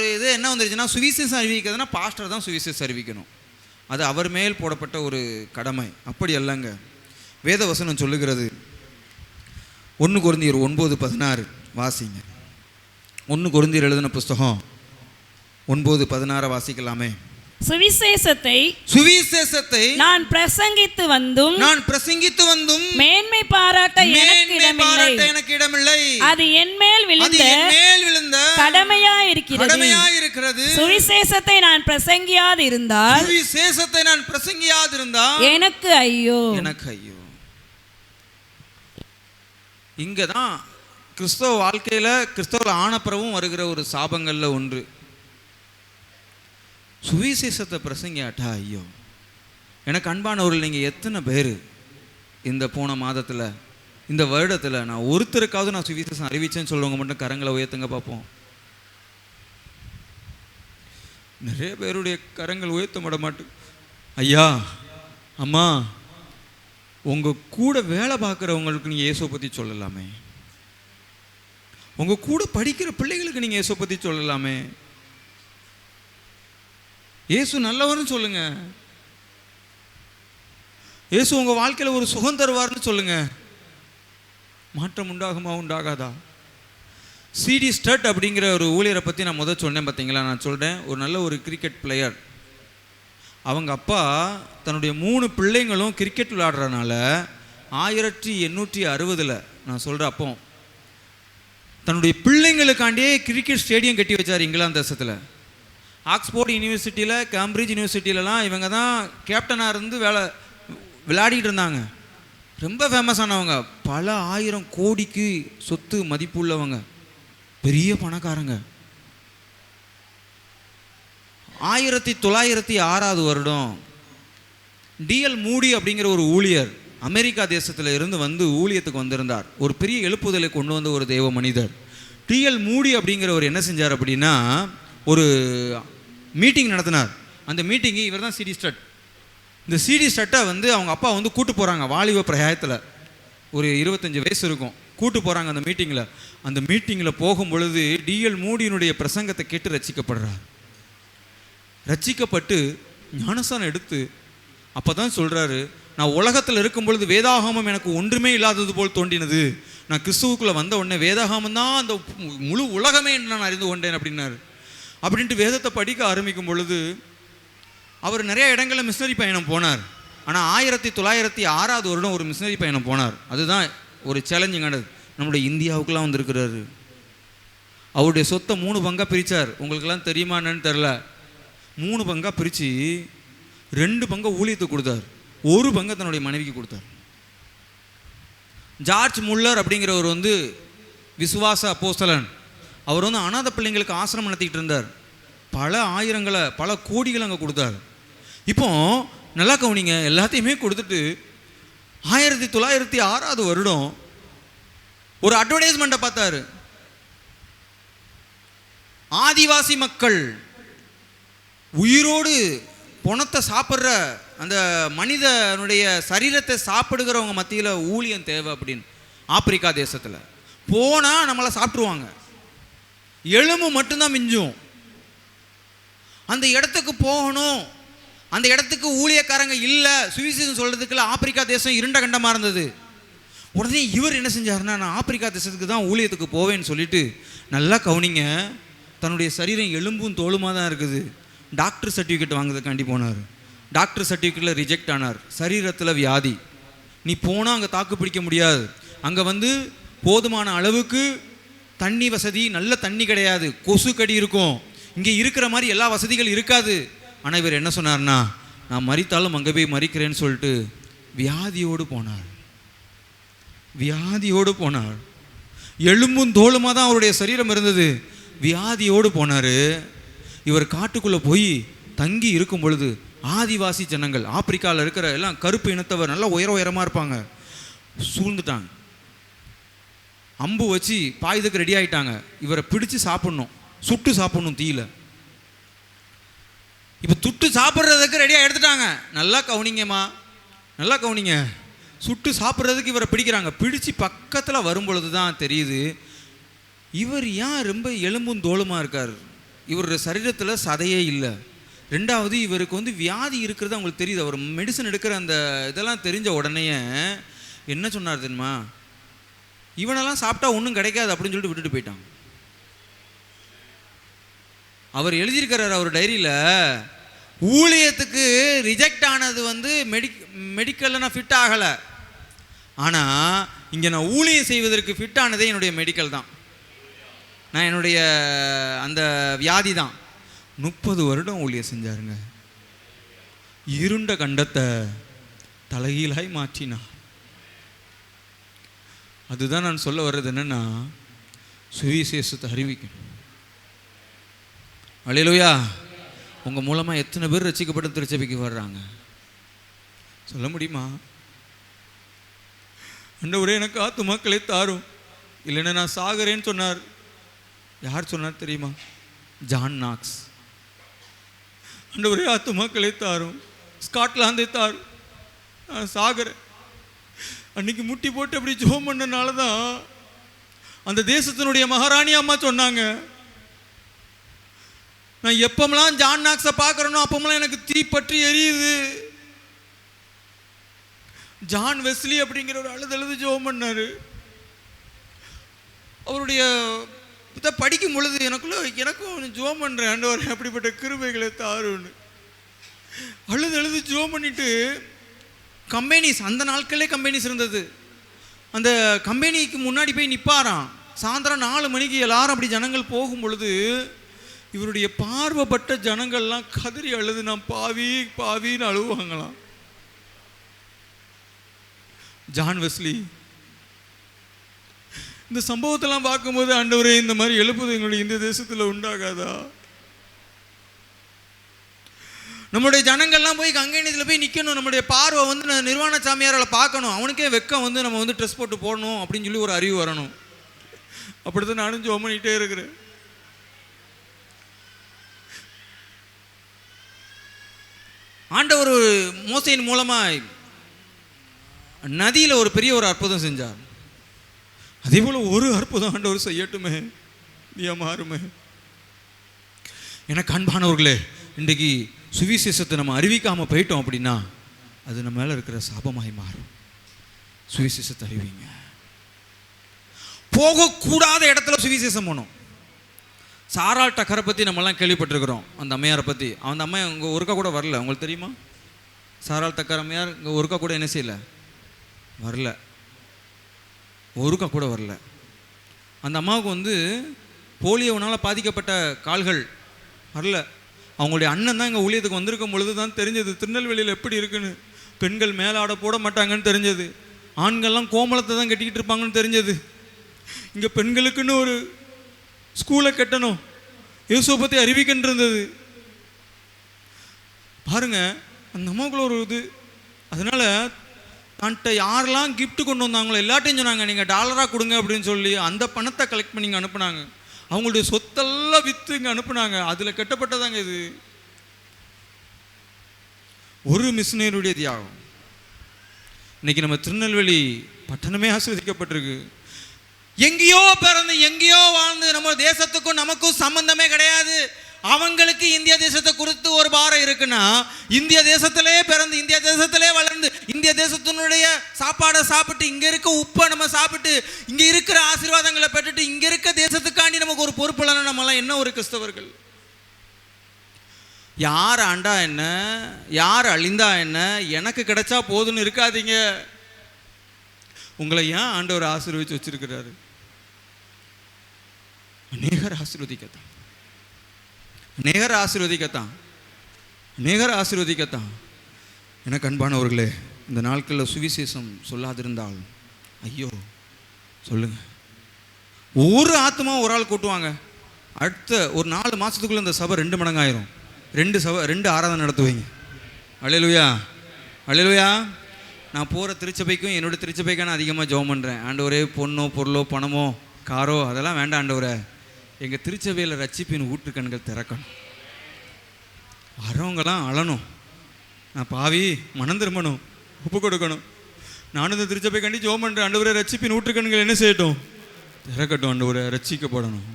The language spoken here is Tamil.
ஒரு இது என்ன வந்துருச்சுன்னா சுவிசேஷம் அறிவிக்கிறதுனா பாஸ்டர் தான் சுவிசேஷம் அறிவிக்கணும். அது அவர் மேல் போடப்பட்ட ஒரு கடமை. அப்படி அல்லங்க. வேத வசனம் சொல்லுகிறது. ஒன்று குருந்தியர் ஒன்பது பதினாறு. வாசிங்க. ஒன்று குருந்தியர் எழுதின புஸ்தகம். ஒன்பது பதினாறு வாசிக்கலாமே. சுவிசேஷத்தை சுவிசேஷத்தை நான் பிரசங்கித்து வந்தும் நான் பிரசங்கித்து வந்தும் மேன்மை பாராட்ட எனக்கு இடமில்லை. எனக்கு இடமில்லை. அது என் மேல் விழுந்த மேல் விழுந்த கடமையா இருக்கிறது கடமையா இருக்கிறது சுவிசேஷத்தை நான் பிரசங்கியாது இருந்தால் சுவிசேஷத்தை நான் பிரசங்கியாதிருந்தா எனக்கு ஐயோ. எனக்கு ஐயோ. இங்க தான் கிறிஸ்தவ வாழ்க்கையில கிறிஸ்தவ ஆனப்புறவும் வருகிற ஒரு சாபங்கள்ல ஒன்று. சுவிசேஷத்தை பிரசங்கியாட்டா ஐயோ. எனக்கு அன்பானவர்கள் நீங்கள் எத்தனை பேர் இந்த போன மாதத்தில் இந்த வருடத்தில் நான் ஒருத்தருக்காவது நான் சுவிசேஷம் அறிவிச்சேன்னு சொல்லுவவங்க மட்டும் கரங்களை உயர்த்துங்க பார்ப்போம். நிறைய பேருடைய கரங்கள் உயர்த்தப்பட மாட மாட்டேன் ஐயா அம்மா உங்கள் கூட வேலை பார்க்குறவங்களுக்கு நீங்கள் இயேசுவை பற்றி சொல்லலாமே. உங்கள் கூட படிக்கிற பிள்ளைகளுக்கு நீங்கள் இயேசுவை பற்றி சொல்லலாமே. இயேசு நல்லவர்னு சொல்லுங்க. இயேசு உங்கள் வாழ்க்கையில் ஒரு சுகம் தருவார்னு சொல்லுங்க. மாற்றம் உண்டாகுமா உண்டாகாதா? சிடி ஸ்டட் அப்படிங்கிற ஒரு ஊழியரை பற்றி நான் முதல் சொன்னேன் பார்த்தீங்களா நான் சொல்கிறேன் ஒரு நல்ல ஒரு கிரிக்கெட் பிளேயர் அவங்க அப்பா தன்னுடைய மூணு பிள்ளைங்களும் கிரிக்கெட் விளையாடுறதுனால ஆயிரத்தி எண்ணூற்றி அறுபதில் நான் சொல்கிறேன் அப்போ தன்னுடைய பிள்ளைங்களுக்காண்டியே கிரிக்கெட் ஸ்டேடியம் கட்டி வச்சார் இங்கிலாந்து தேசத்தில். ஆக்ஸ்போர்ட் யூனிவர்சிட்டியில் கேம்பிரிட்ஜ் யூனிவர்சிட்டியிலலாம் இவங்க தான் கேப்டனாக இருந்து வேலை விளையாடிட்டு இருந்தாங்க. ரொம்ப ஃபேமஸ் ஆனவங்க. பல ஆயிரம் கோடிக்கு சொத்து மதிப்புள்ளவங்க. பெரிய பணக்காரங்க. ஆயிரத்தி தொள்ளாயிரத்தி ஆறாவது வருடம் டிஎல் மூடி அப்படிங்கிற ஒரு ஊழியர் அமெரிக்கா தேசத்தில் இருந்து வந்து ஊழியத்துக்கு வந்திருந்தார். ஒரு பெரிய எழுப்புதலை கொண்டு வந்த ஒரு தெய்வ மனிதர். டிஎல் மூடி அப்படிங்கிறவர் என்ன செஞ்சார் அப்படின்னா ஒரு மீட்டிங் நடத்தினார். அந்த மீட்டிங்கு இவர் தான் சிடி ஸ்டட் இந்த சிடி ஸ்டட்டை வந்து அவங்க அப்பா வந்து கூட்டு போகிறாங்க வாலிப பிரயாயத்தில். ஒரு இருபத்தஞ்சி வயசு இருக்கும். கூட்டு போகிறாங்க அந்த மீட்டிங்கில் அந்த மீட்டிங்கில் போகும் பொழுது டிஎல் மூடியினுடைய பிரசங்கத்தை கேட்டு ரசிக்கப்படுறார். ரட்சிக்கப்பட்டு ஞானஸ்தானம் எடுத்து அப்போ தான் சொல்கிறாரு நான் உலகத்தில் இருக்கும் பொழுது வேதாகமம் எனக்கு ஒன்றுமே இல்லாதது போல் தோன்றினது. நான் கிறிஸ்துவுக்குள்ளே வந்த உடனே வேதாகமம் தான் அந்த முழு உலகமே என்று நான் அறிந்து கொண்டேன் அப்படின்னாரு. அப்படின்ட்டு வேதத்தை படிக்க ஆரம்பிக்கும் பொழுது அவர் நிறைய இடங்களில் மிஷினரி பயணம் போனார். ஆனால் ஆயிரத்தி தொள்ளாயிரத்தி ஆறாவது வருடம் ஒரு மிஷினரி பயணம் போனார். அதுதான் ஒரு சேலஞ்சிங்கானது நம்முடைய இந்தியாவுக்குலாம் வந்திருக்கிறாரு. அவருடைய சொத்தை மூணு பங்காக பிரித்தார் உங்களுக்கெல்லாம் தெரியுமா என்னன்னு தெரில மூணு பங்காக பிரித்து ரெண்டு பங்கை ஊழியத்துக்கு கொடுத்தார். ஒரு பங்கை தன்னுடைய மனைவிக்கு கொடுத்தார். ஜார்ஜ் முல்லர் அப்படிங்கிறவர் வந்து விசுவாச அப்போஸ்தலன். அவர் வந்து அனாத பிள்ளைங்களுக்கு ஆசிரமம் நடத்திக்கிட்டு இருந்தார். பல ஆயிரங்களை பல கோடிகள் அங்கே கொடுத்தார். இப்போ நல்லா கவனிங்க எல்லாத்தையுமே கொடுத்துட்டு ஆயிரத்தி தொள்ளாயிரத்தி ஆறாவது வருடம் ஒரு அட்வர்டைஸ்மெண்ட்டை பார்த்தாரு. ஆதிவாசி மக்கள் உயிரோடு பணத்தை சாப்பிட்ற அந்த மனிதனுடைய சரீரத்தை சாப்பிடுகிறவங்க மத்தியில் ஊழியம் தேவை அப்படின்னு ஆப்பிரிக்கா தேசத்தில். போனால் நம்மளை சாப்பிட்ருவாங்க எலும்பு மட்டும்தான் மிஞ்சும். அந்த இடத்துக்கு போகணும். அந்த இடத்துக்கு ஊழியக்காரங்க இல்லை சுவிசேஷம் சொல்கிறதுக்குள்ள ஆப்பிரிக்கா தேசம் இருண்ட கண்டமாக இருந்தது. உடனே இவர் என்ன செஞ்சாருன்னா நான் ஆப்பிரிக்கா தேசத்துக்கு தான் ஊழியத்துக்கு போவேன்னு சொல்லிட்டு நல்லா கவனிங்க. தன்னுடைய சரீரம் எலும்பும் தோலுமாக தான் இருக்குது. டாக்டர் சர்டிஃபிகேட் வாங்குறதுக்காண்டி போனார். டாக்டர் சர்டிஃபிகேட்டில் ரிஜெக்ட் ஆனார். சரீரத்தில் வியாதி. நீ போனால் அங்கே தாக்கு பிடிக்க முடியாது. அங்கே வந்து போதுமான அளவுக்கு தண்ணி வசதி நல்ல தண்ணி கிடையாது. கொசு கடி இருக்கும். இங்கே இருக்கிற மாதிரி எல்லா வசதிகள் இருக்காது. ஆனால் இவர் என்ன சொன்னார்னா நான் மறித்தாலும் அங்கே போய் மறிக்கிறேன்னு சொல்லிட்டு வியாதியோடு போனார். வியாதியோடு போனார். எலும்பும் தோளுமாக தான் அவருடைய சரீரம் இருந்தது. வியாதியோடு போனார். இவர் காட்டுக்குள்ளே போய் தங்கி இருக்கும் பொழுது ஆதிவாசி ஜனங்கள் ஆப்பிரிக்காவில் இருக்கிற எல்லாம் கருப்பு இனத்தவர் நல்லா உயர உயரமாக இருப்பாங்க. சூழ்ந்துட்டாங்க. அம்பு வச்சு பாயுதுக்கு ரெடி ஆகிட்டாங்க இவரை பிடிச்சு சாப்பிட்ணும். சுட்டு சாப்பிட்ணும் தீயில. இப்போ துட்டு சாப்பிட்றதுக்கு ரெடியாக எடுத்துட்டாங்க. நல்லா கவுனிங்கம்மா. நல்லா கவுனிங்க. சுட்டு சாப்பிட்றதுக்கு இவரை பிடிக்கிறாங்க. பிடிச்சு பக்கத்தில் வரும் பொழுது தான் தெரியுது இவர் ஏன் ரொம்ப எலும்பும் தோளுமாக இருக்கார்? இவர் சரீரத்தில் சதையே இல்லை. ரெண்டாவது இவருக்கு வந்து வியாதி இருக்கிறது அவங்களுக்கு தெரியுது. அவர் மெடிசன் எடுக்கிற அந்த இதெல்லாம் தெரிஞ்ச உடனே என்ன சொன்னார் தெரியுமா? இவனெல்லாம் சாப்பிட்டா ஒன்றும் கிடைக்காது அப்படின்னு சொல்லிட்டு விட்டுட்டு போயிட்டான் அவர் எழுதியிருக்கிறார் அவர் டைரியில் ஊழியத்துக்கு ரிஜெக்ட் ஆனது வந்து மெடிக் மெடிக்கலில் நான் ஃபிட் ஆகலை. ஆனால் இங்கே நான் ஊழியம் செய்வதற்கு ஃபிட் ஆனதே என்னுடைய மெடிக்கல் தான். நான் என்னுடைய அந்த வியாதி தான். முப்பது வருடம் ஊழியம் செஞ்சாருங்க. இருண்ட கண்டத்தை தலைகீழாய் மாற்றினார். அதுதான் நான் சொல்ல வர்றது என்னென்னா சுவிசேஷத்தை அறிவிக்கணும். அலையிலுயா. உங்கள் மூலமாக எத்தனை பேர் ரசிக்கப்பட்டு திருச்சபைக்கு வர்றாங்க? சொல்ல முடியுமா? அண்டவரே எனக்கு ஆத்து மக்களே தாரும். இல்லைன்னா நான் சாகிறேன்னு சொன்னார். யார் சொன்னார் தெரியுமா? John Knox. அண்டவரே ஆத்து மக்களே தாரும். ஸ்காட்லாந்தே தாரும் நான் சாகிறேன் அன்னைக்கு முட்டி போட்டு அப்படி ஜோம் பண்ணனால தான் அந்த தேசத்தினுடைய மகாராணி அம்மா சொன்னாங்க. நான் எப்பமெல்லாம் ஜான் நாக்ஸை பார்க்குறேனோ அப்பமெல்லாம் எனக்கு தீ பற்றி எரியுது. ஜான் வெஸ்லி அப்படிங்கிற ஒரு அழுது அழுது ஜோம் பண்ணார். அவருடைய இதை படிக்கும் பொழுது எனக்குள்ள எனக்கும் ஜோம் பண்ணுறேன் ஆண்டவர் அப்படிப்பட்ட கிருபைகளை தாருன்னு. அழுது அழுது ஜோம் பண்ணிட்டு கம்பெனிஸ் அந்த நாட்களே கம்பெனிஸ் இருந்தது. அந்த கம்பெனிக்கு முன்னாடி போய் நிற்பாராம் சாயந்தரம் நாலு மணிக்கு எல்லாரும் அப்படி ஜனங்கள் போகும் பொழுது இவருடைய பார்வைப்பட்ட ஜனங்கள்லாம் கதறி அழுது நான் பாவி பாவின்னு அழுவாங்களாம். ஜான் வெஸ்லி இந்த சம்பவத்தெல்லாம் பார்க்கும்போது ஆண்டவரே இந்த மாதிரி எழுப்புது எங்களுடைய இந்த தேசத்தில் உண்டாகாதா? நம்முடைய ஜனங்கள்லாம் போய் கங்கைநீதியில் போய் நிற்கணும் நம்முடைய பார்வை வந்து நிர்வாண சாமியாரால் பார்க்கணும். அவனுக்கே வெக்கம் வந்து நம்ம வந்து ட்ரெஸ் போட்டு போடணும் அப்படின்னு சொல்லி ஒரு அறிவு வரணும். அப்படித்தான் நானும் ஜோம் பண்ணிகிட்டே இருக்கிறேன். ஆண்டவர் ஒரு மோசையின் மூலமாக நதியில் ஒரு பெரிய ஒரு அற்புதம் செஞ்சார். அதே போல் ஒரு அற்புதம் ஆண்டவர் செய்யட்டுமே. நீ மாறுமே. எனக்கு அன்பானவர்களே இன்றைக்கு சுவிசேஷத்தை நம்ம அறிவிக்காமல் போயிட்டோம் அப்படின்னா அது நம்ம மேலே இருக்கிற சாபமாய் மாறும். சுவிசேஷத்தை அறிவிங்க. போகக்கூடாத இடத்துல சுவிசேஷம் போனோம் சாரால் டக்கரை பற்றி நம்மலாம் கேள்விப்பட்டிருக்கிறோம். அந்த அம்மையாரை பற்றி அந்த அம்மா இங்கே ஒருக்கா கூட வரல. உங்களுக்கு தெரியுமா? சாரால் டக்கர் அம்மையார் இங்கே ஒருக்கா கூட என்ன செய்யல? வரல. ஒருக்கா கூட வரல. அந்த அம்மாவுக்கு வந்து போலியோனால் பாதிக்கப்பட்ட கால்கள் வரல. அவங்களுடைய அண்ணன் தான் இங்கே ஊழியத்துக்கு வந்திருக்கும் பொழுது தான் தெரிஞ்சது திருநெல்வேலியில் எப்படி இருக்குன்னு. பெண்கள் மேலாட போட மாட்டாங்கன்னு தெரிஞ்சது. ஆண்கள்லாம் கோமலத்தை தான் கட்டிக்கிட்டு இருப்பாங்கன்னு தெரிஞ்சது. இங்கே பெண்களுக்குன்னு ஒரு ஸ்கூலை கட்டணும். இயேசுவை பற்றி அறிவிக்கின்னு இருந்தது. பாருங்க அந்த அம்மாவுக்குள்ள ஒரு இது. அதனால் தன்ட்ட யாரெல்லாம் கிஃப்ட் கொண்டு வந்தாங்களோ எல்லாட்டையும் சொன்னாங்க நீங்கள் டாலராக கொடுங்க அப்படின்னு சொல்லி அந்த பணத்தை கலெக்ட் பண்ணி அனுப்புனாங்க. அவங்களுடைய சொத்தெல்லாம் விற்று இங்கே அனுப்புனாங்க. அதில் கட்டப்பட்டதாங்க இது. ஒரு மிஷினருடைய தியாகம். இன்னைக்கு நம்ம திருநெல்வேலி பட்டணமே ஆஸ்வதிக்கப்பட்டிருக்கு எங்கேயோ பிறந்து எங்கேயோ வாழ்ந்து நம்ம தேசத்துக்கும் நமக்கும் சம்பந்தமே கிடையாது. அவங்களுக்கு இந்திய தேசத்தை குறித்து ஒரு பாரம் இருக்குன்னா இந்திய தேசத்திலே பிறந்து இந்திய தேசத்திலே வளர்ந்து இந்திய தேசத்தினுடைய சாப்பாடை சாப்பிட்டு இங்கே இருக்க உப்பை நம்ம சாப்பிட்டு இங்கே இருக்கிற ஆசீர்வாதங்களை பெற்றுட்டு இங்க இருக்க தேசத்துக்காண்டி நமக்கு ஒரு பொறுப்பு இல்லைன்னா நம்மலாம் என்ன ஒரு கிறிஸ்தவர்கள்? யார் ஆண்டா என்ன? யார் அழிந்தா என்ன? எனக்கு கிடைச்சா போதும்னு இருக்காதீங்க. உங்களை ஏன் ஆண்டவர் ஆசீர்வதிச்சு வச்சிருக்கிறாரு? அநேகர் ஆசீர்வதிக்கத்தான். அநேகர் ஆசீர்வதிக்கத்தான். அநேகர் ஆசீர்வதிக்கத்தான். எனக்கு அன்பானவர்களே இந்த நாட்களில் சுவிசேஷம் சொல்லாதிருந்தால் ஐயோ சொல்லுங்க. ஒரு ஆத்மா ஒரு ஆள் கூட்டுவாங்க. அடுத்த ஒரு நாலு மாதத்துக்குள்ளே இந்த சபை ரெண்டு மடங்காயிரும். ரெண்டு சபை ரெண்டு ஆராதனை நடத்துவீங்க. அலையலுயா அலையலுயா நான் போகிற திருச்சபைக்கும் என்னோட திருச்சபைக்கான நான் அதிகமாக ஜெபம் பண்ணுறேன் ஆண்டவரே பொண்ணோ பொருளோ பணமோ காரோ அதெல்லாம் வேண்டாம் ஆண்டவரை. எங்கள் திருச்சபையில் ரட்சிப்பின் ஊற்றுக்கண்கள் திறக்கணும். வரவங்களாம் அழணும். நான் பாவி மனம் திரும்பணும் ஒப்பு கொடுக்கணும். நானும் இந்த திருச்சபை கண்டி ஜோம் பண்ணுறேன் ஆண்டவரே ரட்சிப்பின் ஊற்றுக்கண்கள் என்ன செய்யட்டும்? திறக்கட்டும் ஆண்டவரே ரட்சிக்கப்படணும்.